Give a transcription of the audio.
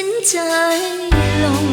ินใจลง